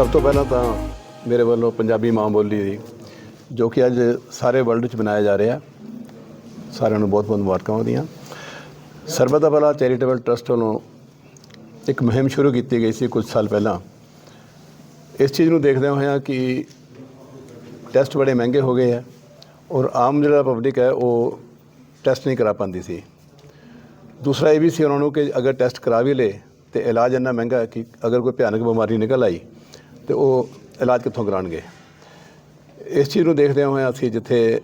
ਸਭ ਤੋਂ ਪਹਿਲਾਂ ਤਾਂ ਮੇਰੇ ਵੱਲੋਂ ਪੰਜਾਬੀ ਮਾਂ ਬੋਲੀ ਦੀ, ਜੋ ਕਿ ਅੱਜ ਸਾਰੇ ਵਰਲਡ ਵਿੱਚ ਮਨਾਇਆ ਜਾ ਰਿਹਾ, ਸਾਰਿਆਂ ਨੂੰ ਬਹੁਤ ਬਹੁਤ ਮੁਬਾਰਕਾਂ ਉਹਦੀਆਂ। ਸਰਬਤ ਦਾ ਭਲਾ ਚੈਰੀਟੇਬਲ ਟਰਸਟ ਵੱਲੋਂ ਇੱਕ ਮੁਹਿੰਮ ਸ਼ੁਰੂ ਕੀਤੀ ਗਈ ਸੀ ਕੁਝ ਸਾਲ ਪਹਿਲਾਂ। ਇਸ ਚੀਜ਼ ਨੂੰ ਦੇਖਦੇ ਹੋਇਆਂ ਕਿ ਟੈਸਟ ਬੜੇ ਮਹਿੰਗੇ ਹੋ ਗਏ ਆ ਔਰ ਆਮ ਜਿਹੜਾ ਪਬਲਿਕ ਹੈ, ਉਹ ਟੈਸਟ ਨਹੀਂ ਕਰਾ ਪਾਉਂਦੀ ਸੀ। ਦੂਸਰਾ ਇਹ ਵੀ ਸੀ ਉਹਨਾਂ ਨੂੰ ਕਿ ਅਗਰ ਟੈਸਟ ਕਰਾ ਵੀ ਲੇ ਤੇ ਇਲਾਜ ਇੰਨਾ ਮਹਿੰਗਾ ਹੈ ਕਿ ਅਗਰ ਕੋਈ ਭਿਆਨਕ ਬਿਮਾਰੀ ਨਿਕਲ ਆਈ ਤੇ ਉਹ ਇਲਾਜ ਕਿੱਥੋਂ ਕਰਾਉਣਗੇ? ਇਸ ਚੀਜ਼ ਨੂੰ ਦੇਖਦੇ ਹੋਏ ਅਸੀਂ ਜਿੱਥੇ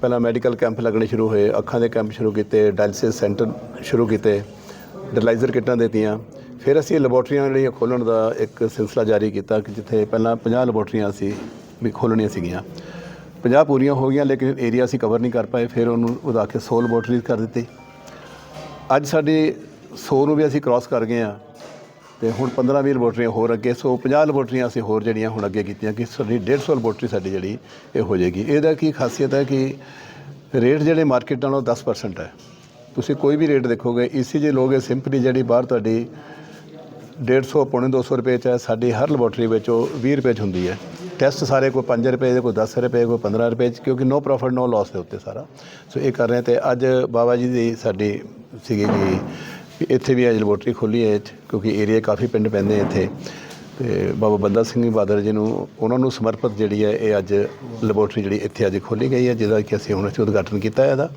ਪਹਿਲਾਂ ਮੈਡੀਕਲ ਕੈਂਪ ਲੱਗਣੇ ਸ਼ੁਰੂ ਹੋਏ, ਅੱਖਾਂ ਦੇ ਕੈਂਪ ਸ਼ੁਰੂ ਕੀਤੇ, ਡਾਇਲਿਸਿਸ ਸੈਂਟਰ ਸ਼ੁਰੂ ਕੀਤੇ ਡਿਲਾਈਜ਼ਰ ਕਿੱਟਾਂ ਦਿੱਤੀਆਂ, ਫਿਰ ਅਸੀਂ ਲੈਬੋਰਟਰੀਆਂ ਜਿਹੜੀਆਂ ਖੋਲ੍ਹਣ ਦਾ ਇੱਕ ਸਿਲਸਿਲਾ ਜਾਰੀ ਕੀਤਾ ਕਿ ਜਿੱਥੇ ਪਹਿਲਾਂ 50 ਲੈਬੋਰਟਰੀਆਂ ਸੀ ਵੀ ਖੋਲ੍ਹਣੀਆਂ ਸੀਗੀਆਂ। 50 ਪੂਰੀਆਂ ਹੋ ਗਈਆਂ, ਲੇਕਿਨ ਏਰੀਆ ਅਸੀਂ ਕਵਰ ਨਹੀਂ ਕਰ ਪਾਏ, ਫਿਰ ਉਹਨੂੰ ਵਧਾ ਕੇ 100 ਲੈਬੋਰਟਰੀਜ਼ ਕਰ ਦਿੱਤੀ। ਅੱਜ ਸਾਡੀ 100 ਨੂੰ ਵੀ ਅਸੀਂ ਕ੍ਰਾਸ ਕਰ ਗਏ ਆ ਤੇ ਹੁਣ 15 20 ਲੈਬੋਰਟਰੀਆਂ ਹੋਰ ਅੱਗੇ, ਸੋ 50 ਲੈਬੋਰਟਰੀਆਂ ਅਸੀਂ ਹੋਰ ਜਿਹੜੀਆਂ ਹੁਣ ਅੱਗੇ ਕੀਤੀਆਂ ਕਿ ਸਾਡੀ 150 ਲੈਬੋਰਟਰੀ ਸਾਡੀ ਜਿਹੜੀ ਇਹ ਹੋ ਜਾਏਗੀ। ਇਹਦਾ ਕੀ ਖਾਸੀਅਤ ਹੈ ਕਿ ਰੇਟ ਜਿਹੜੇ ਮਾਰਕੀਟ ਨਾਲੋਂ 10% ਹੈ। ਤੁਸੀਂ ਕੋਈ ਵੀ ਰੇਟ ਦੇਖੋਗੇ ਈਸੀਜੀ ਲੋਗੇ ਸਿੰਪਲੀ ਜਿਹੜੀ ਬਾਹਰ ਤੁਹਾਡੀ 150 ਪੌਣੇ 200 ਰੁਪਏ ਚ ਹੈ, ਸਾਡੀ ਹਰ ਲੈਬੋਰਟਰੀ ਵਿੱਚ ਉਹ 20 ਰੁਪਏ ਚ ਹੁੰਦੀ ਹੈ। ਟੈਸਟ ਸਾਰੇ ਕੋਈ 5 ਰੁਪਏ ਦੇ, ਕੋਈ 10 ਰੁਪਏ, ਕੋਈ 15 ਰੁਪਏ ਚ, ਕਿਉਂਕਿ ਨੋ ਪ੍ਰੋਫਿਟ ਨੋ ਲਾਸ ਦੇ ਉੱਤੇ ਸਾਰਾ। ਸੋ ਇਹ ਕਰ ਰਹੇ ਤੇ ਅੱਜ ਬਾਬਾ ਜੀ ਦੀ ਸਾਡੀ ਸੀਗੀ ਜੀ ਇੱਥੇ ਵੀ ਅੱਜ ਲੈਬੋਰਟਰੀ ਖੋਲੀ ਹੈ ਕਿਉਂਕਿ ਏਰੀਆ ਕਾਫੀ ਪਿੰਡ ਪੈਂਦੇ ਇੱਥੇ। ਤੇ ਬਾਬਾ ਬੰਦਾ ਸਿੰਘ ਬਹਾਦਰ ਜੀ ਨੂੰ, ਉਹਨਾਂ ਨੂੰ ਸਮਰਪਿਤ ਜਿਹੜੀ ਹੈ ਇਹ ਅੱਜ ਲੈਬੋਰਟਰੀ ਜਿਹੜੀ ਇੱਥੇ ਅੱਜ ਖੋਲੀ ਗਈ ਹੈ, ਜਿਹਦਾ ਕਿ ਅਸੀਂ ਹੁਣ ਅਸੀਂ ਉਦਘਾਟਨ ਕੀਤਾ ਹੈ ਇਹਦਾ।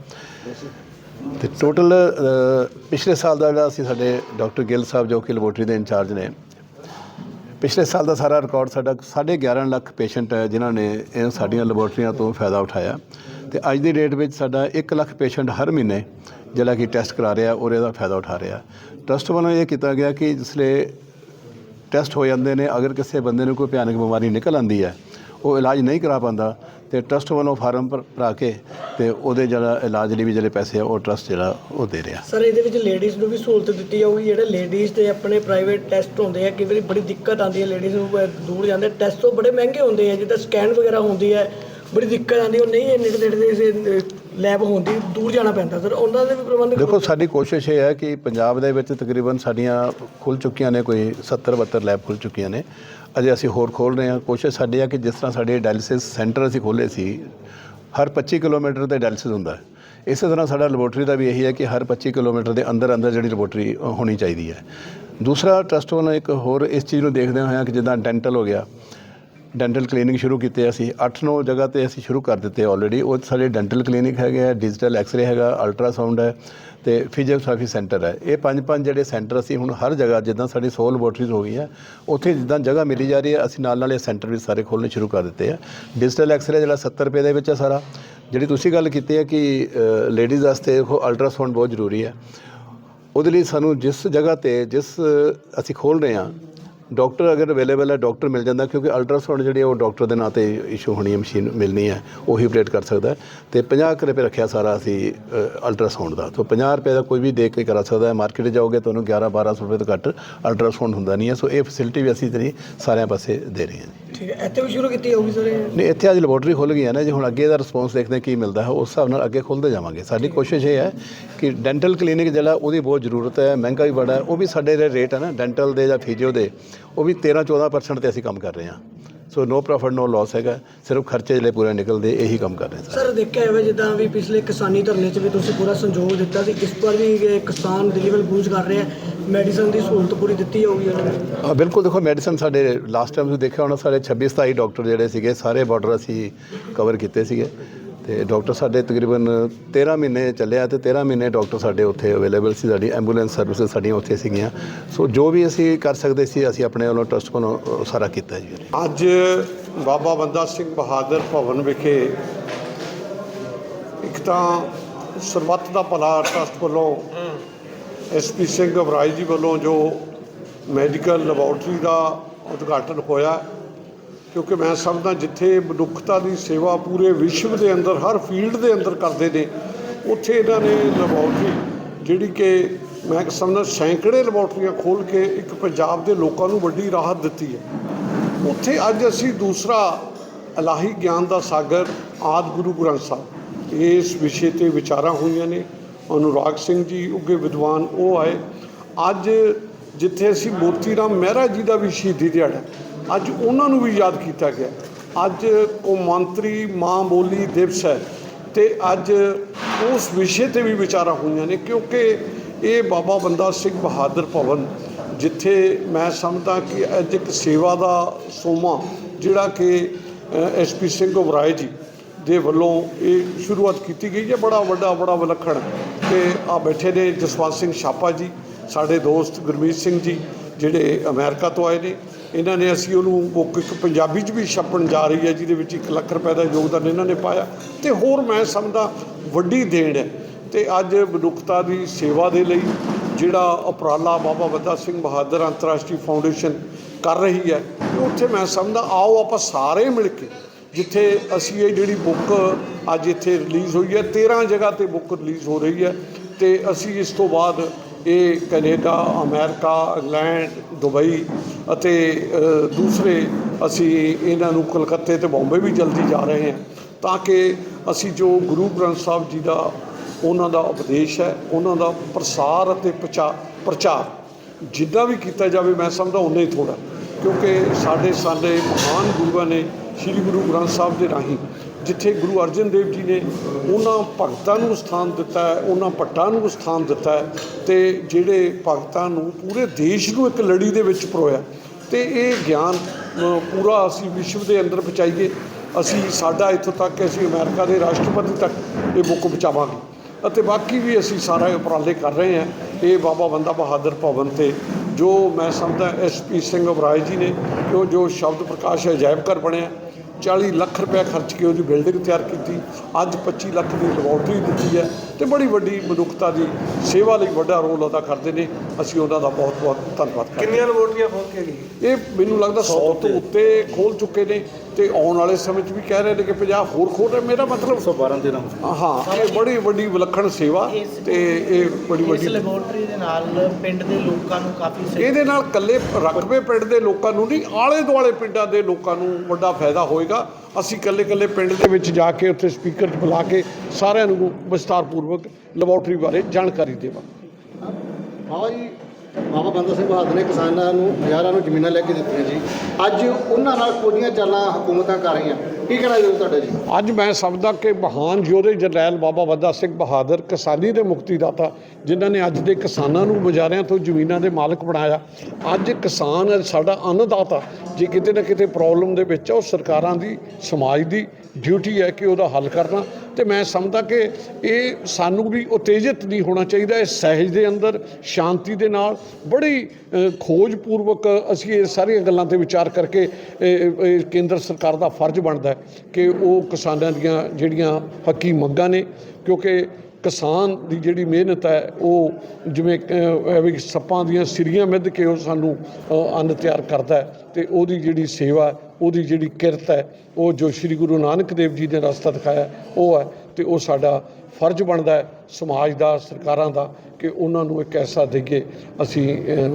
ਤੇ ਟੋਟਲ ਪਿਛਲੇ ਸਾਲ ਦਾ ਜਿਹੜਾ ਅਸੀਂ ਸਾਡੇ ਡਾਕਟਰ ਗਿੱਲ ਸਾਹਿਬ ਜੋ ਕਿ ਲੈਬੋਰਟਰੀ ਦੇ ਇੰਚਾਰਜ ਨੇ, ਪਿਛਲੇ ਸਾਲ ਦਾ ਸਾਰਾ ਰਿਕਾਰਡ ਸਾਡਾ 11.5 ਲੱਖ ਪੇਸ਼ੈਂਟ ਹੈ, ਜਿਨ੍ਹਾਂ ਨੇ ਇਹ ਸਾਡੀਆਂ ਲੈਬੋਰਟਰੀਆਂ ਤੋਂ ਫਾਇਦਾ ਉਠਾਇਆ। ਤੇ ਅੱਜ ਦੀ ਡੇਟ ਵਿੱਚ ਸਾਡਾ 1 ਲੱਖ ਪੇਸ਼ੈਂਟ ਹਰ ਮਹੀਨੇ ਜਿਹੜਾ ਕਿ ਟੈਸਟ ਕਰਾ ਰਿਹਾ ਔਰ ਇਹਦਾ ਫਾਇਦਾ ਉਠਾ ਰਿਹਾ। ਟਰਸਟ ਵੱਲੋਂ ਇਹ ਕੀਤਾ ਗਿਆ ਕਿ ਜਿਸਲੇ ਟੈਸਟ ਹੋ ਜਾਂਦੇ ਨੇ, ਅਗਰ ਕਿਸੇ ਬੰਦੇ ਨੂੰ ਕੋਈ ਭਿਆਨਕ ਬਿਮਾਰੀ ਨਿਕਲ ਆਂਦੀ ਹੈ, ਉਹ ਇਲਾਜ ਨਹੀਂ ਕਰਾ ਪਾਉਂਦਾ ਤੇ ਟਰਸਟ ਵੱਲੋਂ ਫਾਰਮ ਭਰ- ਭਰਾ ਕੇ ਤੇ ਉਹਦੇ ਜਿਹੜਾ ਇਲਾਜ ਲਈ ਵੀ ਜਿਹੜੇ ਪੈਸੇ ਆ, ਉਹ ਟਰਸਟ ਜਿਹੜਾ ਉਹ ਦੇ ਰਿਹਾ। ਸਰ ਇਹਦੇ ਵਿੱਚ ਲੇਡੀਜ਼ ਨੂੰ ਵੀ ਸਹੂਲਤ ਦਿੱਤੀ ਜਾਊਗੀ, ਜਿਹੜੇ ਲੇਡੀਜ਼ ਦੇ ਆਪਣੇ ਪ੍ਰਾਈਵੇਟ ਟੈਸਟ ਹੁੰਦੇ ਆ ਕਈ ਵਾਰੀ ਬੜੀ ਦਿੱਕਤ ਆਉਂਦੀ ਹੈ ਲੇਡੀਜ਼ ਨੂੰ ਦੂਰ ਜਾਂਦੇ ਟੈਸਟ ਤੋਂ ਬੜੇ ਮਹਿੰਗੇ ਹੁੰਦੇ ਆ, ਜਿੱਦਾਂ ਸਕੈਨ ਵਗੈਰਾ ਹੁੰਦੀ ਹੈ, ਬੜੀ ਦਿੱਕਤ ਆਉਂਦੀ ਉਹ ਨਹੀਂ ਇੰਨੇ ਨੇੜੇ ਦੇ ਲੈਬ ਹੁੰਦੀ ਦੂਰ ਜਾਣਾ ਪੈਂਦਾ ਸਰ ਉਹਨਾਂ ਦੇ ਵੀ ਪ੍ਰਬੰਧ ਦੇਖੋ ਸਾਡੀ ਕੋਸ਼ਿਸ਼ ਇਹ ਹੈ ਕਿ ਪੰਜਾਬ ਦੇ ਵਿੱਚ ਤਕਰੀਬਨ ਸਾਡੀਆਂ ਖੁੱਲ ਚੁੱਕੀਆਂ ਨੇ ਕੋਈ 70 72 ਲੈਬ ਖੁੱਲ ਚੁੱਕੀਆਂ ਨੇ। ਅਜੇ ਅਸੀਂ ਹੋਰ ਖੋਲ ਰਹੇ ਹਾਂ। ਕੋਸ਼ਿਸ਼ ਸਾਡੀ ਹੈ ਕਿ ਜਿਸ ਤਰ੍ਹਾਂ ਸਾਡੇ ਡਾਇਲਿਸਿਸ ਸੈਂਟਰ ਅਸੀਂ ਖੋਲੇ ਸੀ ਹਰ 25 ਕਿਲੋਮੀਟਰ ਤੇ ਡਾਇਲਿਸਿਸ ਹੁੰਦਾ ਹੈ। ਇਸੇ ਤਰ੍ਹਾਂ ਸਾਡਾ ਲੈਬੋਰਟਰੀ ਦਾ ਵੀ ਇਹੀ ਹੈ ਕਿ ਹਰ 25 ਕਿਲੋਮੀਟਰ ਦੇ ਅੰਦਰ ਅੰਦਰ ਜਿਹੜੀ ਲੈਬੋਰਟਰੀ ਹੋਣੀ ਚਾਹੀਦੀ ਹੈ। ਦੂਸਰਾ ਟਰਸਟ ਵੱਲੋਂ ਇੱਕ ਹੋਰ ਇਸ ਚੀਜ਼ ਨੂੰ ਦੇਖਦੇ ਹੋਇਆ ਕਿ ਜਿੱਦਾਂ ਡੈਂਟਲ ਹੋ ਗਿਆ ਡੈਂਟਲ ਕਲੀਨਿਕ ਸ਼ੁਰੂ ਕੀਤੇ ਅਸੀਂ। 8-9 ਜਗ੍ਹਾ ਤੇ ਅਸੀਂ ਸ਼ੁਰੂ ਕਰ ਦਿੱਤੇ ਆਲਰੇਡੀ ਉਹ ਸਾਡੇ ਡੈਂਟਲ ਕਲੀਨਿਕ ਹੈਗੇ ਆ ਡਿਜੀਟਲ ਐਕਸ-ਰੇ ਹੈਗਾ ਅਲਟਰਾਸਾਊਂਡ ਹੈ ਤੇ ਫਿਜ਼ੀਓਥੈਰੇਪੀ ਸੈਂਟਰ ਹੈ। ਇਹ ਪੰਜ ਪੰਜ ਜਿਹੜੇ ਸੈਂਟਰ ਅਸੀਂ ਹੁਣ ਹਰ ਜਗ੍ਹਾ, ਜਿੱਦਾਂ ਸਾਡੀ 100 ਲੈਬੋਰਟਰੀਜ਼ ਹੋ ਗਈਆਂ, ਉੱਥੇ ਜਿੱਦਾਂ ਜਗ੍ਹਾ ਮਿਲੀ ਜਾ ਰਹੀ ਹੈ, ਅਸੀਂ ਨਾਲ ਨਾਲ ਇਹ ਸੈਂਟਰ ਵੀ ਸਾਰੇ ਖੋਲ੍ਹਣੇ ਸ਼ੁਰੂ ਕਰ ਦਿੱਤੇ ਆ। ਡਿਜੀਟਲ ਐਕਸ-ਰੇ ਜਿਹੜਾ 70 ਰੁਪਏ ਦੇ ਵਿੱਚ ਹੈ ਸਾਰਾ। ਜਿਹੜੀ ਤੁਸੀਂ ਗੱਲ ਕੀਤੀ ਹੈ ਕਿ ਲੇਡੀਜ਼ ਵਾਸਤੇ ਉਹ ਅਲਟਰਾਸਾਊਂਡ ਬਹੁਤ ਜ਼ਰੂਰੀ ਹੈ। ਉਹਦੇ ਲਈ ਸਾਨੂੰ ਜਿਸ ਜਗ੍ਹਾ ਤੇ, ਜਿਸ ਅਸੀਂ ਖੋਲ ਰਹੇ ਹਾਂ ਡਾਕਟਰ ਅਗਰ ਅਵੇਲੇਬਲ ਹੈ, ਡਾਕਟਰ ਮਿਲ ਜਾਂਦਾ ਕਿਉਂਕਿ ਅਲਟਰਾਸਾਊਂਡ ਜਿਹੜੀ ਉਹ ਡਾਕਟਰ ਦੇ ਨਾਂ ਤੇ ਇਸ਼ੂ ਹੋਣੀ ਹੈ ਮਸ਼ੀਨ ਮਿਲਣੀ ਹੈ, ਉਹੀ ਆਪਰੇਟ ਕਰ ਸਕਦਾ ਹੈ। ਤੇ 50 ਕੁ ਰੁਪਏ ਰੱਖਿਆ ਸਾਰਾ ਅਸੀਂ ਅਲਟਰਾਸਾਊਂਡ ਦਾ। ਸੋ 50 ਰੁਪਏ ਦਾ ਕੋਈ ਵੀ ਦੇਖ ਕੇ ਕਰਾ ਸਕਦਾ ਹੈ। ਮਾਰਕੀਟ ਜਾਓਗੇ ਤੁਹਾਨੂੰ 11 1200 ਰੁਪਏ ਤੋਂ ਘੱਟ ਅਲਟਰਾਸਾਊਂਡ ਹੁੰਦਾ ਨਹੀਂ ਹੈ। ਸੋ ਇਹ ਫੈਸਿਲਿਟੀ ਵੀ ਅਸੀਂ ਤੇਰੀ ਸਾਰਿਆਂ ਪਾਸੇ ਦੇ ਰਹੇ ਹਾਂ ਜੀ। ਠੀਕ ਹੈ ਇੱਥੇ ਵੀ ਸ਼ੁਰੂ ਕੀਤੀ ਜਾਊਗੀ ਸਰ ਇਹ? ਨਹੀਂ ਇੱਥੇ ਅੱਜ ਲੈਬੋਰਟਰੀ ਖੁੱਲ ਗਈ ਹੈ ਨਾ ਜੇ ਹੁਣ ਅੱਗੇ ਦਾ ਰਿਸਪੌਂਸ ਦੇਖਦੇ ਹਾਂ ਕੀ ਮਿਲਦਾ ਹੈ ਉਸ ਹਿਸਾਬ ਨਾਲ ਅੱਗੇ ਖੁੱਲਦੇ ਜਾਵਾਂਗੇ। ਸਾਡੀ ਕੋਸ਼ਿਸ਼ ਇਹ ਹੈ ਕਿ ਡੈਂਟਲ ਕਲੀਨਿਕ ਜਿਹੜਾ ਉਹਦੀ ਬਹੁਤ ਜ਼ਰੂਰਤ ਹੈ ਮਹਿੰਗਾ ਵੀ ਬੜਾ ਹੈ ਉਹ ਵੀ ਸਾਡੇ ਜਿਹੜੇ ਰੇਟ ਹੈ ਨਾ ਡੈਂਟਲ ਦੇ ਜਾਂ ਫਿਜ਼ੀਓ ਦੇ ਉਹ ਵੀ 13 14% ਤੇ ਅਸੀਂ ਕੰਮ ਕਰ ਰਹੇ ਹਾਂ। ਸੋ ਨੋ ਪ੍ਰੋਫਿਟ ਨੋ ਲਾਸ ਹੈਗਾ। ਸਿਰਫ ਖਰਚੇ ਜਿਹੜੇ ਪੂਰੇ ਨਿਕਲਦੇ ਇਹੀ ਕੰਮ ਕਰ ਰਹੇ ਸਰ। ਦੇਖਿਆ ਹੋਵੇ ਜਿੱਦਾਂ ਵੀ ਪਿਛਲੇ ਕਿਸਾਨੀ ਧਰਨੇ 'ਚ ਵੀ ਤੁਸੀਂ ਪੂਰਾ ਸੰਯੋਗ ਦਿੱਤਾ ਸੀ ਇਸ ਵਾਰ ਵੀ ਕਿਸਾਨ ਦਿੱਲੀ ਵੱਲ ਗੂੰਜ ਕਰ ਰਹੇ। ਆ ਮੈਡੀਸਨ ਦੀ ਸਹੂਲਤ ਪੂਰੀ ਦਿੱਤੀ ਜਾਊਗੀ ਉਹਨਾਂ ਨੂੰ? ਹਾਂ ਬਿਲਕੁਲ ਦੇਖੋ ਮੈਡੀਸਨ ਸਾਡੇ ਲਾਸਟ ਟਾਈਮ ਤੁਸੀਂ ਦੇਖਿਆ ਹੋਣਾ ਸਾਡੇ 26 27 ਡਾਕਟਰ ਜਿਹੜੇ ਸੀਗੇ ਸਾਰੇ ਬਾਰਡਰ ਅਸੀਂ ਕਵਰ ਕੀਤੇ ਸੀਗੇ। ਤੇ ਡਾਕਟਰ ਸਾਡੇ ਤਕਰੀਬਨ 13 ਮਹੀਨੇ ਚੱਲਿਆ ਤੇ 13 ਮਹੀਨੇ ਡਾਕਟਰ ਸਾਡੇ ਉੱਥੇ ਅਵੇਲੇਬਲ ਸੀ, ਸਾਡੀ ਐਂਬੂਲੈਂਸ ਸਰਵਿਸ ਸਾਡੀਆਂ ਉੱਥੇ ਸੀਗੀਆਂ। ਸੋ ਜੋ ਵੀ ਅਸੀਂ ਕਰ ਸਕਦੇ ਸੀ, ਅਸੀਂ ਆਪਣੇ ਵੱਲੋਂ ਟਰਸਟ ਕੋਲੋਂ ਸਾਰਾ ਕੀਤਾ ਜੀ। ਅੱਜ ਬਾਬਾ ਬੰਦਾ ਸਿੰਘ ਬਹਾਦਰ ਭਵਨ ਵਿਖੇ ਇੱਕ ਤਾਂ ਸਰਬੱਤ ਦਾ ਭਲਾ ਟਰਸਟ ਵੱਲੋਂ ਐਸਪੀ ਸਿੰਘ ਘਬਰਾਈ ਜੀ ਵੱਲੋਂ ਜੋ ਮੈਡੀਕਲ ਲੈਬੋਰਟਰੀ ਦਾ ਉਦਘਾਟਨ ਹੋਇਆ ਕਿਉਂਕਿ ਮੈਂ ਸਮਝਦਾ ਜਿੱਥੇ ਮਨੁੱਖਤਾ ਦੀ ਸੇਵਾ ਪੂਰੇ ਵਿਸ਼ਵ ਦੇ ਅੰਦਰ, ਹਰ ਫੀਲਡ ਦੇ ਅੰਦਰ ਕਰਦੇ ਨੇ, ਉੱਥੇ ਇਹਨਾਂ ਨੇ ਲੈਬੋਰਟਰੀ ਜਿਹੜੀ ਕਿ ਮੈਂ ਸਮਝਦਾ ਸੈਂਕੜੇ ਲੈਬੋਰਟਰੀਆਂ ਖੋਲ ਕੇ ਇੱਕ ਪੰਜਾਬ ਦੇ ਲੋਕਾਂ ਨੂੰ ਵੱਡੀ ਰਾਹਤ ਦਿੱਤੀ ਹੈ। ਉੱਥੇ ਅੱਜ ਅਸੀਂ ਦੂਸਰਾ ਇਲਾਹੀ ਗਿਆਨ ਦਾ ਸਾਗਰ ਆਦਿ ਗੁਰੂ ਗ੍ਰੰਥ ਸਾਹਿਬ, ਇਸ ਵਿਸ਼ੇ ਤੇ ਵਿਚਾਰਾਂ ਹੋਈਆਂ ਨੇ। ਅਨੁਰਾਗ ਸਿੰਘ ਜੀ ਉੱਗੇ ਵਿਦਵਾਨ ਉਹ ਆਏ। ਅੱਜ ਜਿੱਥੇ ਅਸੀਂ ਮੋਤੀ ਰਾਮ ਮਹਿਰਾ ਜੀ ਦਾ ਵੀ ਸ਼ਹੀਦੀ ਦਿਹਾੜਾ ਅੱਜ ਉਹਨਾਂ ਨੂੰ ਵੀ ਯਾਦ ਕੀਤਾ ਗਿਆ। ਅੱਜ ਕੌਮਾਂਤਰੀ ਮਾਂ ਬੋਲੀ ਦਿਵਸ ਹੈ ਤੇ ਅੱਜ ਉਸ ਵਿਸ਼ੇ ਤੇ ਵੀ ਵਿਚਾਰਾਂ ਹੋਈਆਂ ਨੇ ਕਿਉਂਕਿ ਇਹ ਬਾਬਾ ਬੰਦਾ ਸਿੰਘ ਬਹਾਦਰ ਭਵਨ, ਜਿੱਥੇ ਮੈਂ ਸਮਝਦਾ ਕਿ ਅੱਜ ਇੱਕ ਸੇਵਾ ਦਾ ਸੋਮਾ ਜਿਹੜਾ ਕਿ ਐਸਪੀ ਸਿੰਘ ਉਬਰਾਏ ਜੀ ਦੇ ਵੱਲੋਂ ਇਹ ਸ਼ੁਰੂਆਤ ਕੀਤੀ ਗਈ ਹੈ। ਬੜਾ ਵੱਡਾ, ਬੜਾ ਵਿਲੱਖਣ ਤੇ ਆ ਬੈਠੇ ਨੇ ਜਸਵੰਤ ਸਿੰਘ ਛਾਪਾ ਜੀ, ਸਾਡੇ ਦੋਸਤ ਗੁਰਮੀਤ ਸਿੰਘ ਜੀ, ਜਿਹੜੇ ਅਮਰੀਕਾ ਤੋਂ ਆਏ ਨੇ। ਇਹਨਾਂ ਨੇ ਅਸੀਂ ਉਹਨੂੰ ਬੁੱਕ ਇੱਕ ਪੰਜਾਬੀ 'ਚ ਵੀ ਛਪਣ ਜਾ ਰਹੀ ਹੈ, ਜਿਹਦੇ ਵਿੱਚ 1 ਲੱਖ ਰੁਪਏ ਦਾ ਯੋਗਦਾਨ ਇਹਨਾਂ ਨੇ ਪਾਇਆ। ਤੇ ਹੋਰ ਮੈਂ ਸਮਝਦਾ ਵੱਡੀ ਦੇਣ ਹੈ। ਤੇ ਅੱਜ ਮਨੁੱਖਤਾ ਦੀ ਸੇਵਾ ਦੇ ਲਈ ਜਿਹੜਾ ਉਪਰਾਲਾ ਬਾਬਾ ਬੰਦਾ ਸਿੰਘ ਬਹਾਦਰ ਅੰਤਰਰਾਸ਼ਟਰੀ ਫਾਊਂਡੇਸ਼ਨ ਕਰ ਰਹੀ ਹੈ ਉੱਥੇ ਮੈਂ ਸਮਝਦਾ ਆਓ ਆਪਾਂ ਸਾਰੇ ਮਿਲ ਕੇ ਜਿੱਥੇ ਅਸੀਂ ਇਹ ਜਿਹੜੀ ਬੁੱਕ ਅੱਜ ਇੱਥੇ ਰਿਲੀਜ਼ ਹੋਈ ਹੈ 13 ਜਗ੍ਹਾ ਤੇ ਬੁੱਕ ਰਿਲੀਜ਼ ਹੋ ਰਹੀ ਹੈ। ਤੇ ਅਸੀਂ ਇਸ ਤੋਂ ਬਾਅਦ ਇਹ ਕੈਨੇਡਾ, ਅਮੈਰੀਕਾ, ਇੰਗਲੈਂਡ, ਦੁਬਈ ਅਤੇ ਦੂਸਰੇ ਅਸੀਂ ਇਹਨਾਂ ਨੂੰ ਕਲਕੱਤੇ ਅਤੇ ਬੰਬੇ ਵੀ ਜਲਦੀ ਜਾ ਰਹੇ ਹਾਂ ਤਾਂ ਕਿ ਅਸੀਂ ਜੋ ਗੁਰੂ ਗ੍ਰੰਥ ਸਾਹਿਬ ਜੀ ਦਾ ਉਹਨਾਂ ਦਾ ਉਪਦੇਸ਼ ਹੈ, ਉਹਨਾਂ ਦਾ ਪ੍ਰਸਾਰ ਅਤੇ ਪ੍ਰਚਾ- ਪ੍ਰਚਾਰ ਜਿੱਦਾਂ ਵੀ ਕੀਤਾ ਜਾਵੇ ਮੈਂ ਸਮਝਦਾ ਉਨਾ ਹੀ ਥੋੜਾ ਕਿਉਂਕਿ ਸਾਡੇ ਸਾਡੇ ਮਹਾਨ ਗੁਰੂਆਂ ਨੇ ਸ੍ਰੀ ਗੁਰੂ ਗ੍ਰੰਥ ਸਾਹਿਬ ਦੇ ਰਾਹੀਂ ਜਿੱਥੇ ਗੁਰੂ ਅਰਜਨ ਦੇਵ ਜੀ ਨੇ ਉਹਨਾਂ ਭਗਤਾਂ ਨੂੰ ਸਥਾਨ ਦਿੱਤਾ ਹੈ, ਉਹਨਾਂ ਭੱਟਾਂ ਨੂੰ ਸਥਾਨ ਦਿੱਤਾ ਹੈ ਤੇ ਜਿਹੜੇ ਭਗਤਾਂ ਨੂੰ ਪੂਰੇ ਦੇਸ਼ ਨੂੰ ਇੱਕ ਲੜੀ ਦੇ ਵਿੱਚ ਪਰੋਇਆ ਤੇ ਇਹ ਗਿਆਨ ਪੂਰਾ ਅਸੀਂ ਵਿਸ਼ਵ ਦੇ ਅੰਦਰ ਪਹੁੰਚਾਈਏ। ਅਸੀਂ ਸਾਡਾ ਇੱਥੋਂ ਤੱਕ ਕਿ ਅਸੀਂ ਅਮਰੀਕਾ ਦੇ ਰਾਸ਼ਟਰਪਤੀ ਤੱਕ ਇਹ ਬੁੱਕ ਪਹੁੰਚਾਵਾਂਗੇ। ਅਤੇ ਬਾਕੀ ਵੀ ਅਸੀਂ ਸਾਰਾ ਉਪਰਾਲੇ ਕਰ ਰਹੇ ਹਾਂ। ਇਹ ਬਾਬਾ ਬੰਦਾ ਬਹਾਦਰ ਭਵਨ ਤੇ ਜੋ ਮੈਂ ਸਮਝਦਾ ਐਸਪੀ ਸਿੰਘ ਉਬਰਾਏ ਜੀ ਨੇ, ਜੋ ਜੋ ਸ਼ਬਦ ਪ੍ਰਕਾਸ਼ ਅਜਾਇਬ ਘਰ ਬਣਿਆ। 40 ਲੱਖ ਰੁਪਏ ਖਰਚ ਕੇ ਉਹਦੀ ਬਿਲਡਿੰਗ ਤਿਆਰ ਕੀਤੀ। ਅੱਜ 25 ਲੱਖ ਦੀ ਲੈਬੋਰਟਰੀ ਦਿੱਤੀ ਹੈ। ਤੇ ਬੜੀ ਵੱਡੀ ਮਨੁੱਖਤਾ ਦੀ ਸੇਵਾ ਲਈ ਵੱਡਾ ਰੋਲ ਅਦਾ ਕਰਦੇ ਨੇ। ਅਸੀਂ ਉਹਨਾਂ ਦਾ ਬਹੁਤ ਬਹੁਤ ਧੰਨਵਾਦ ਕਰਦੇ ਕਿੰਨੀਆਂ ਲੈਬੋਰਟਰੀਆਂ ਖੋਲ ਕੇ ਗਈ? ਹਾਂ। ਇਹ ਮੈਨੂੰ ਲੱਗਦਾ 100 ਤੋਂ ਉੱਤੇ ਖੋਲ ਚੁੱਕੇ ਨੇ ਤੇ ਆਉਣ ਵਾਲੇ ਸਮੇਂ 'ਚ ਵੀ ਕਹਿ ਰਹੇ ਨੇ ਕਿ 50 ਹੋਰ ਖੋਲ ਰਹੇ ਮੇਰਾ ਮਤਲਬ 112 ਦਿਨਾਂ ਹਾਂ ਇਹ ਬੜੀ ਵੱਡੀ ਵਿਲੱਖਣ ਸੇਵਾ ਤੇ ਇਹ ਬੜੀ ਇਸ ਵੱਡੀ ਲੈਬੋਰਟਰੀ ਦੇ ਨਾਲ ਪਿੰਡ ਦੇ ਲੋਕਾਂ ਨੂੰ ਕਾਫੀ ਇਹਦੇ ਨਾਲ ਕੱਲੇ ਰਕਬੇ ਪਿੰਡ ਦੇ ਲੋਕਾਂ ਨੂੰ ਨਹੀਂ ਆਲੇ ਦੁਆਲੇ ਪਿੰਡਾਂ ਦੇ ਲੋਕਾਂ ਨੂੰ ਵੱਡਾ ਫਾਇਦਾ ਹੋਏਗਾ। ਅਸੀਂ ਕੱਲੇ ਕੱਲੇ ਪਿੰਡ ਦੇ ਵਿੱਚ ਜਾ ਕੇ ਉੱਥੇ ਸਪੀਕਰ 'ਚ ਬੁਲਾ ਕੇ ਸਾਰਿਆਂ ਨੂੰ ਵਿਸਤਾਰਪੂਰਵਕ ਲੈਬੋਰਟਰੀ ਬਾਰੇ ਜਾਣਕਾਰੀ ਦੇਵਾਂਗੇ। ਬਾਬਾ ਜੀ। ਬਾਬਾ ਬੰਦਾ ਸਿੰਘ ਬਹਾਦਰ ਨੇ ਕਿਸਾਨਾਂ ਨੂੰ, ਹਜ਼ਾਰਾਂ ਨੂੰ ਜ਼ਮੀਨਾਂ ਲੈ ਕੇ ਦਿੱਤੀਆਂ ਜੀ। ਅੱਜ ਉਹਨਾਂ ਨਾਲ ਕੋਝੀਆਂ ਚਾਲਾਂ ਹਕੂਮਤਾਂ ਕਰ ਰਹੀਆਂ। ਕੀ ਕਹਿਣਾ ਜੀ ਤੁਹਾਡਾ ਜੀ? ਅੱਜ ਮੈਂ ਸਮਝਦਾ ਕਿ ਮਹਾਨ ਯੋਧੇ ਜਰਨੈਲ ਬਾਬਾ ਬੰਦਾ ਸਿੰਘ ਬਹਾਦਰ, ਕਿਸਾਨੀ ਦੇ ਮੁਕਤੀ ਦਾਤਾ ਜਿਨ੍ਹਾਂ ਨੇ ਅੱਜ ਦੇ ਕਿਸਾਨਾਂ ਨੂੰ ਮੁਜ਼ਾਰਿਆਂ ਤੋਂ ਜ਼ਮੀਨਾਂ ਦੇ ਮਾਲਕ ਬਣਾਇਆ। ਅੱਜ ਕਿਸਾਨ ਸਾਡਾ ਅੰਨਦਾਤਾ, ਜੇ ਕਿਤੇ ਨਾ ਕਿਤੇ ਪ੍ਰੋਬਲਮ ਦੇ ਵਿੱਚ ਉਹ ਸਰਕਾਰਾਂ ਦੀ, ਸਮਾਜ ਦੀ ਡਿਊਟੀ ਹੈ ਕਿ ਉਹਦਾ ਹੱਲ ਕਰਨਾ। ਤੇ ਮੈਂ ਸਮਝਦਾ ਕਿ ਇਹ ਸਾਨੂੰ ਵੀ ਉਤੇਜਿਤ ਨਹੀਂ ਹੋਣਾ ਚਾਹੀਦਾ ਇਹ ਸਹਿਜ ਦੇ ਅੰਦਰ ਸ਼ਾਂਤੀ ਦੇ ਨਾਲ। ਬੜੀ ਅ, ਖੋਜਪੂਰਵਕ ਅਸੀਂ ਇਹ ਸਾਰੀਆਂ ਗੱਲਾਂ ਤੇ ਵਿਚਾਰ ਕਰਕੇ ਕੇਂਦਰ ਸਰਕਾਰ ਦਾ ਫਰਜ਼ ਬਣਦਾ ਕਿ ਉਹ ਕਿਸਾਨਾਂ ਦੀਆਂ ਜਿਹੜੀਆਂ ਹੱਕੀ ਮੰਗਾਂ ਨੇ ਕਿਉਂਕਿ ਕਿਸਾਨ ਦੀ ਜਿਹੜੀ ਮਿਹਨਤ ਹੈ ਉਹ ਜਿਵੇਂ ਐਵੇਂ ਸੱਪਾਂ ਦੀਆਂ ਸਿਰੀਆਂ ਮਿੱਧ ਕੇ ਉਹ ਸਾਨੂੰ ਅੰਨ ਤਿਆਰ ਕਰਦਾ ਹੈ ਤੇ ਉਹਦੀ ਜਿਹੜੀ ਸੇਵਾ ਉਹਦੀ ਜਿਹੜੀ ਕਿਰਤ ਹੈ ਉਹ ਜੋ ਸ੍ਰੀ ਗੁਰੂ ਨਾਨਕ ਦੇਵ ਜੀ ਨੇ ਰਸਤਾ ਦਿਖਾਇਆ ਉਹ ਹੈ ਤੇ ਉਹ ਸਾਡਾ ਫਰਜ਼ ਬਣਦਾ ਹੈ ਸਮਾਜ ਦਾ ਸਰਕਾਰਾਂ ਦਾ ਕਿ ਉਹਨਾਂ ਨੂੰ ਇੱਕ ਐਸਾ ਦੇਈਏ ਅਸੀਂ ਅ,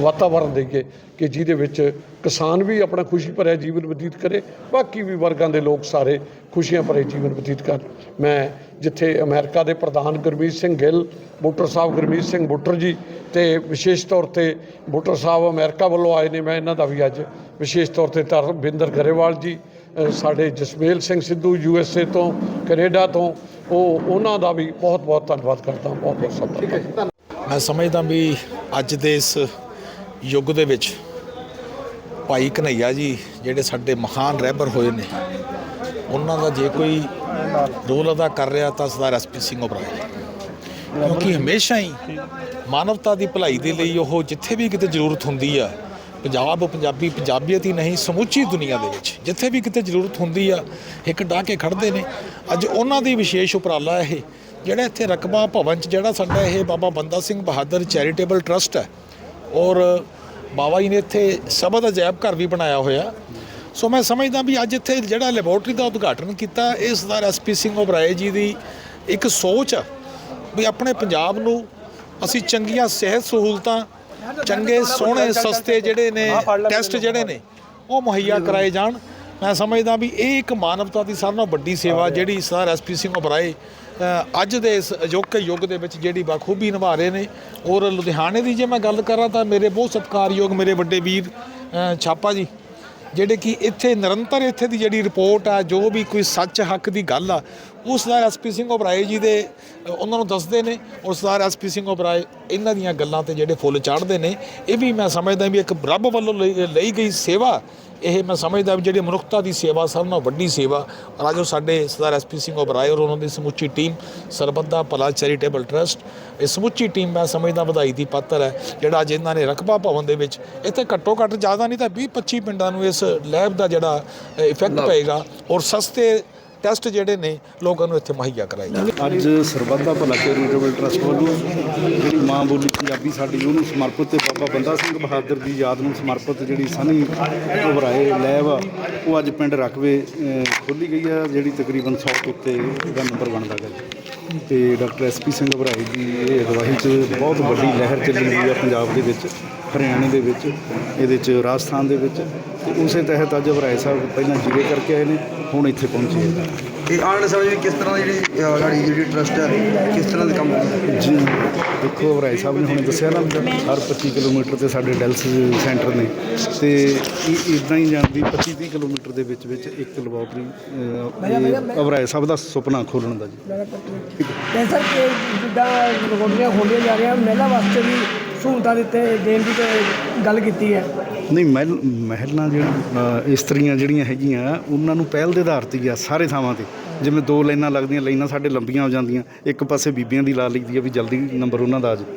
ਵਾਤਾਵਰਣ ਦੇਈਏ ਕਿ ਜਿਹਦੇ ਵਿੱਚ ਕਿਸਾਨ ਵੀ ਆਪਣਾ ਖੁਸ਼ੀ ਭਰਿਆ ਜੀਵਨ ਬਤੀਤ ਕਰੇ ਬਾਕੀ ਵੀ ਵਰਗਾਂ ਦੇ ਲੋਕ ਸਾਰੇ ਖੁਸ਼ੀਆਂ ਭਰੇ ਜੀਵਨ ਬਤੀਤ ਕਰਨ। ਮੈਂ ਜਿੱਥੇ ਅਮਰੀਕਾ ਦੇ ਪ੍ਰਧਾਨ ਗੁਰਮੀਤ ਸਿੰਘ ਗਿੱਲ ਬੁੱਟਰ ਸਾਹਿਬ ਗੁਰਮੀਤ ਸਿੰਘ ਬੁੱਟਰ ਜੀ ਤੇ ਵਿਸ਼ੇਸ਼ ਤੌਰ ਤੇ ਬੁੱਟਰ ਸਾਹਿਬ ਅਮਰੀਕਾ ਵੱਲੋਂ ਆਏ ਨੇ। ਮੈਂ ਇਹਨਾਂ ਦਾ ਵੀ ਅੱਜ ਵਿਸ਼ੇਸ਼ ਤੌਰ ਤੇ ਧਰਮਵਿੰਦਰ ਗਰੇਵਾਲ ਜੀ ਸਾਡੇ Jasmel Singh Sidhu U S A ਤੋਂ ਕੈਨੇਡਾ ਤੋਂ ਉਹ ਉਹਨਾਂ ਦਾ ਵੀ ਬਹੁਤ ਬਹੁਤ ਧੰਨਵਾਦ ਕਰਦਾ ਬਹੁਤ ਬਹੁਤ ਸਭ ਠੀਕ ਹੈ ਮੈਂ ਸਮਝਦਾ ਵੀ ਅੱਜ ਦੇ ਇਸ ਯੁੱਗ ਦੇ ਵਿੱਚ ਭਾਈ ਕਨਈਆ ਜੀ ਜਿਹੜੇ ਸਾਡੇ ਮਹਾਨ ਰਹਿਬਰ ਹੋਏ ਨੇ ਉਹਨਾਂ ਦਾ ਜੇ ਕੋਈ ਰੋਲ ਅਦਾ ਕਰ ਰਿਹਾ ਤਾਂ ਸਰਦਾਰ ਐਸਪੀ ਸਿੰਘ ਉਬਰਾਏ ਕਿਉਂਕਿ ਹਮੇਸ਼ਾ ਹੀ ਮਾਨਵਤਾ ਦੀ ਭਲਾਈ ਦੇ ਲਈ ਉਹ ਜਿੱਥੇ ਵੀ ਕਿਤੇ ਜ਼ਰੂਰਤ ਹੁੰਦੀ ਆ, ਪੰਜਾਬ, ਪੰਜਾਬੀ, ਪੰਜਾਬੀਅਤ ਹੀ ਨਹੀਂ, ਸਮੁੱਚੀ ਦੁਨੀਆ ਦੇ ਵਿੱਚ, ਜਿੱਥੇ ਵੀ ਕਿਤੇ ਜ਼ਰੂਰਤ ਹੁੰਦੀ ਆ, ਇੱਕ ਡਾਹ ਕੇ ਖੜਦੇ ਨੇ। ਅੱਜ ਉਹਨਾਂ ਦੀ ਵਿਸ਼ੇਸ਼ ਉਪਰਾਲਾ ਇਹ, ਜਿਹੜਾ ਇੱਥੇ ਰਕਬਾ ਭਵਨ ਚ ਜਿਹੜਾ ਸਾਡਾ ਇਹ ਬਾਬਾ ਬੰਦਾ ਸਿੰਘ ਬਹਾਦਰ ਚੈਰੀਟੇਬਲ ਟਰਸਟ ਹੈ। ਔਰ ਬਾਬਾ ਜੀ ਨੇ ਇੱਥੇ ਸਬਦ ਅਜਾਇਬ ਘਰ ਵੀ ਬਣਾਇਆ ਹੋਇਆ। ਸੋ ਮੈਂ ਸਮਝਦਾ ਵੀ ਅੱਜ ਇੱਥੇ ਜਿਹੜਾ ਲੈਬੋਰਟਰੀ ਦਾ ਉਦਘਾਟਨ ਕੀਤਾ ਇਹ ਸਰਦਾਰ ਐਸਪੀ ਸਿੰਘ ਉਬਰਾਏ ਜੀ ਦੀ ਇੱਕ ਸੋਚ ਆ ਵੀ ਆਪਣੇ ਪੰਜਾਬ ਨੂੰ ਅਸੀਂ ਚੰਗੀਆਂ ਸਿਹਤ ਸਹੂਲਤਾਂ ਚੰਗੇ ਸੋਹਣੇ ਸਸਤੇ ਜਿਹੜੇ ਨੇ ਟੈਸਟ ਜਿਹੜੇ ਨੇ ਉਹ ਮੁਹੱਈਆ ਕਰਾਏ ਜਾਣ। ਮੈਂ ਸਮਝਦਾ ਵੀ ਇਹ ਇੱਕ ਮਾਨਵਤਾ ਦੀ ਸਾਰਿਆਂ ਨਾਲੋਂ ਵੱਡੀ ਸੇਵਾ ਜਿਹੜੀ ਸਰਦਾਰ ਐਸਪੀ ਸਿੰਘ ਉਬਰਾਏ ਅ, ਅੱਜ ਦੇ ਇਸ ਅਜੋਕੇ ਯੁੱਗ ਦੇ ਵਿੱਚ ਜਿਹੜੀ ਬਖੂਬੀ ਨਿਭਾ ਰਹੇ ਨੇ ਔਰ ਲੁਧਿਆਣੇ ਦੀ ਜੇ ਮੈਂ ਗੱਲ ਕਰਾਂ ਤਾਂ ਮੇਰੇ ਬਹੁਤ ਸਤਿਕਾਰਯੋਗ ਮੇਰੇ ਵੱਡੇ ਵੀਰ ਛਾਪਾ ਜੀ। ਜਿਹੜੇ ਕਿ ਇੱਥੇ ਨਿਰੰਤਰ ਇੱਥੇ ਦੀ ਜਿਹੜੀ ਰਿਪੋਰਟ ਆ, ਜੋ ਵੀ ਕੋਈ ਸੱਚ ਹੱਕ ਦੀ ਗੱਲ ਆ, ਉਹ ਸਰਦਾਰ ਐਸਪੀ ਸਿੰਘ ਓਬਰਾਏ ਜੀ ਦੇ, ਉਹਨਾਂ ਨੂੰ ਦੱਸਦੇ ਨੇ ਔਰ ਸਰਦਾਰ ਐਸਪੀ ਸਿੰਘ ਓਬਰਾਏ ਇਹਨਾਂ ਦੀਆਂ ਗੱਲਾਂ ਤੇ ਜਿਹੜੇ ਫੁੱਲ ਚਾੜਦੇ ਨੇ, ਇਹ ਵੀ ਮੈਂ ਸਮਝਦਾ ਵੀ ਇੱਕ ਰੱਬ ਵੱਲੋਂ ਲਈ ਲਈ ਗਈ ਸੇਵਾ ਇਹ ਮੈਂ ਸਮਝਦਾ ਵੀ ਜਿਹੜੀ ਮਨੁੱਖਤਾ ਦੀ ਸੇਵਾ ਸਭ ਨਾਲੋਂ ਵੱਡੀ ਸੇਵਾ ਔਰ ਅੱਜ ਸਾਡੇ ਸਰਦਾਰ ਐਸਪੀ ਸਿੰਘ ਓਬਰਾਏ ਔਰ ਉਹਨਾਂ ਦੀ ਸਮੁੱਚੀ ਟੀਮ ਸਰਬੱਤ ਦਾ ਭਲਾ ਚੈਰੀਟੇਬਲ ਟਰਸਟ ਇਹ ਸਮੁੱਚੀ ਟੀਮ ਮੈਂ ਸਮਝਦਾ ਵਧਾਈ ਦੀ ਪਾਤਰ ਹੈ ਜਿਹੜਾ ਅੱਜ ਇਹਨਾਂ ਨੇ ਰਕਬਾ ਭਵਨ ਦੇ ਵਿੱਚ ਇੱਥੇ ਘੱਟੋ ਘੱਟ ਜ਼ਿਆਦਾ ਨਹੀਂ ਤਾਂ 20 25 ਪਿੰਡਾਂ ਨੂੰ ਇਸ ਲੈਬ ਦਾ ਜਿਹੜਾ ਇਫੈਕਟ ਪਏਗਾ ਔਰ ਸਸਤੇ ਟੈਸਟ ਜਿਹੜੇ ਨੇ, ਲੋਕਾਂ ਨੂੰ ਇੱਥੇ ਮੁਹੱਈਆ ਕਰਾਏ ਜਾਣਗੇ ਅੱਜ ਸਰਬੱਤ ਭਲਾ ਚੈਰੀਟੇਬਲ ਟਰਸਟ ਵੱਲੋਂ ਜਿਹੜੀ ਮਾਂ ਬੋਲੀ ਪੰਜਾਬੀ ਸਾਡੀ, ਉਹਨੂੰ ਸਮਰਪਿਤ ਤੇ ਬਾਬਾ ਬੰਦਾ ਸਿੰਘ ਬਹਾਦਰ ਦੀ ਯਾਦ ਨੂੰ ਸਮਰਪਿਤ ਜਿਹੜੀ ਸਨੀ ਘਬਰਾਏ ਲੈਬ ਆ, ਉਹ ਅੱਜ ਪਿੰਡ ਰਕਵੇ ਖੋਲੀ ਗਈ ਆ, ਜਿਹੜੀ ਤਕਰੀਬਨ 100 ਤੋਂ ਉੱਤੇ ਦਾ ਨੰਬਰ ਬਣਦਾ ਗਾ ਤੇ ਡਾਕਟਰ ਐਸਪੀ ਸਿੰਘ ਘਬਰਾਏ ਦੀ ਇਹ ਅਗਵਾਈ 'ਚ ਬਹੁਤ ਵੱਡੀ ਲਹਿਰ ਚੱਲੀ ਹੋਈ ਆ ਪੰਜਾਬ ਦੇ ਵਿੱਚ। ਹਰਿਆਣੇ ਦੇ ਵਿੱਚ ਇਹਦੇ 'ਚ ਰਾਜਸਥਾਨ ਦੇ ਵਿੱਚ ਤੇ ਉਸੇ ਤਹਿਤ ਅੱਜ ਘਬਰਾਏ ਸਾਹਿਬ ਪਹਿਲਾਂ ਜੀਰੇ ਕਰਕੇ ਆਏ ਨੇ ਹੁਣ ਇੱਥੇ ਪਹੁੰਚੇ ਆ। ਇਹ ਵਾਲੇ ਸਮੇਂ ਵਿੱਚ ਕਿਸ ਤਰ੍ਹਾਂ ਦੀ ਜਿਹੜੀ ਸਾਡੀ ਜਿਹੜੀ ਟਰਸਟ ਹੈ ਕਿਸ ਤਰ੍ਹਾਂ ਦੇ ਕੰਮ ਜੀ ਦੇਖੋ ਰਾਏ ਸਾਹਿਬ ਨੇ ਹੁਣੇ ਦੱਸਿਆ ਨਾ ਹਰ 25 ਕਿਲੋਮੀਟਰ ਤੇ ਸਾਡੇ ਡਾਇਲਸਿਸ ਸੈਂਟਰ ਨੇ। ਤੇ ਇਹ ਇਦਾਂ ਹੀ ਜਾਂਦੀ 25 30 ਕਿਲੋਮੀਟਰ ਦੇ ਵਿੱਚ ਵਿੱਚ ਇੱਕ ਲੈਬੋਰਟਰੀ ਅਵਰਾਏ ਸਾਹਿਬ ਦਾ ਸੁਪਨਾ ਖੋਲਣ ਦਾ ਜੀ। ਸਰ ਕਿ ਜਿੱਦਾਂ ਰਿਕਾਰਡਿੰਗਾਂ ਖੋਲੀਆਂ ਜਾ ਰਹੀਆਂ ਮਹਿਲਾ ਵਾਸਤੇ ਵੀ ਸਹੂਲਤਾਂ ਦਿੱਤੇ ਦੇਣ ਦੀ ਤੇ ਗੱਲ ਕੀਤੀ ਹੈ। ਨਹੀਂ, ਮਹਿਲ, ਮਹਿਲਾਂ ਜਿਹੜੀਆਂ ਇਸਤਰੀਆਂ ਜਿਹੜੀਆਂ ਹੈਗੀਆਂ, ਉਹਨਾਂ ਨੂੰ ਪਹਿਲ ਦੇ ਆਧਾਰ ਤੇ ਹੀ ਆ ਸਾਰੇ ਥਾਵਾਂ ਤੇ। ਜਿਵੇਂ ਦੋ ਲਾਈਨਾਂ ਲੱਗਦੀਆਂ, ਲਾਈਨਾਂ ਸਾਡੇ ਲੰਬੀਆਂ ਹੋ ਜਾਂਦੀਆਂ, ਇੱਕ ਪਾਸੇ ਬੀਬੀਆਂ ਦੀ ਲਾ ਲਈਦੀ ਆ ਵੀ ਜਲਦੀ ਨੰਬਰ ਉਹਨਾਂ ਦਾ ਆ ਜਾਵੇ।